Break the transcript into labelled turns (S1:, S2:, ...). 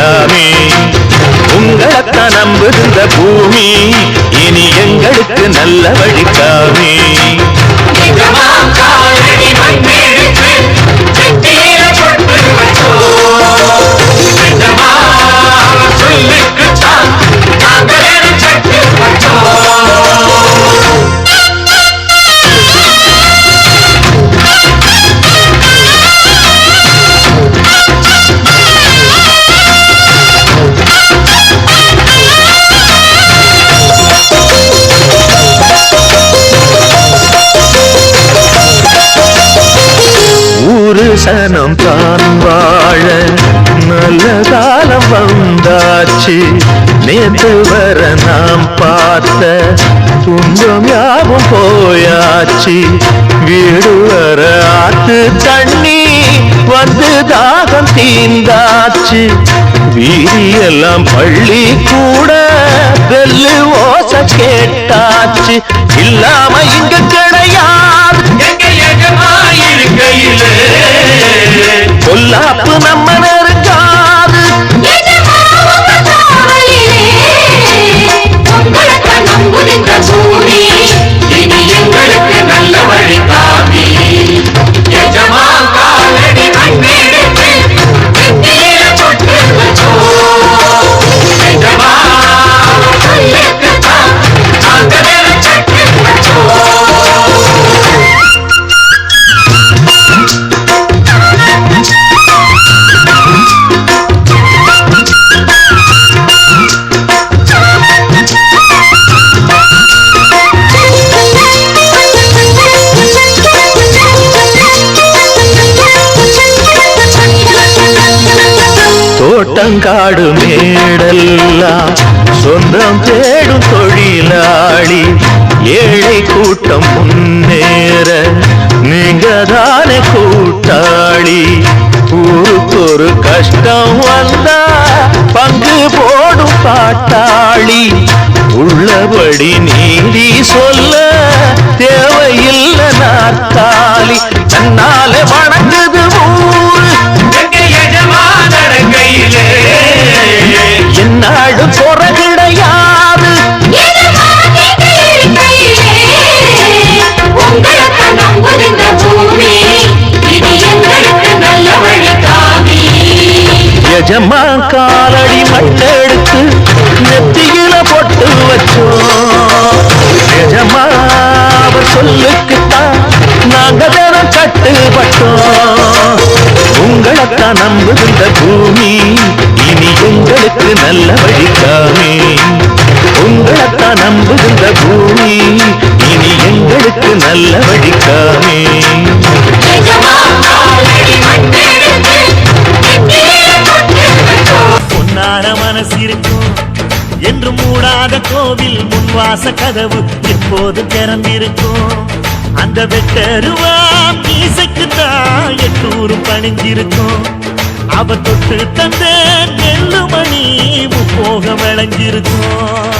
S1: வழிக்காமே உங்களைத்தான் நம்புகின்ற பூமி இனி எங்களுக்கு நல்ல வழிக்காமே சனம் தான் வாழ நல்ல காலம் வந்தாச்சு. நேற்று வர நாம் பார்த்த துன்பம் யாவும் போயாச்சு. வீடு வர ஆத்து தண்ணி வந்து தாகம் தீந்தாச்சு வீதியெல்லாம் பள்ளி கூட வெள்ளு ஓச கேட்டாச்சு. இல்லாம இங்க கிடையாது
S2: ലാപ്പ് നമ്മ
S1: தங்காடு மேடெல்லாம் சொந்தம் தேடும் தொழிலாளி ஏழை கூட்டம் முன்னேற நீங்க தானே கூட்டாளி. ஊருக்கொரு கஷ்டம் வந்தா பங்கு போடும் பாட்டாளி. உள்ளபடி நீதி சொல்ல தேவையில்லை நாற்காலி. தன்னாலே வணங்குது
S2: எஜமா
S1: காலடி மண்ணெடுத்து நெத்தியில பொட்டு வச்சோம். எஜமா அவர் சொல்லுக்குத்தான் நாங்க தினம் கட்டுப்பட்டோம் உங்களைத்தான் நம்புகின்ற பூமி இனி எங்களுக்கு நல்ல வழிக்காமே உங்களைத்தான் நம்புகின்ற பூமி இனி எங்களுக்கு நல்ல வழிக்காமே
S3: இல்லாத கோவில் முன்வாச கதவு எப்போது திறந்திருக்கும்? அந்த வெட்டருவா மீசைக்கு தான் எட்டூறு பணிஞ்சிருக்கும் அவ தொட்டு தந்த நெல்லுமணி முப்போக விளைஞ்சிருக்கும்.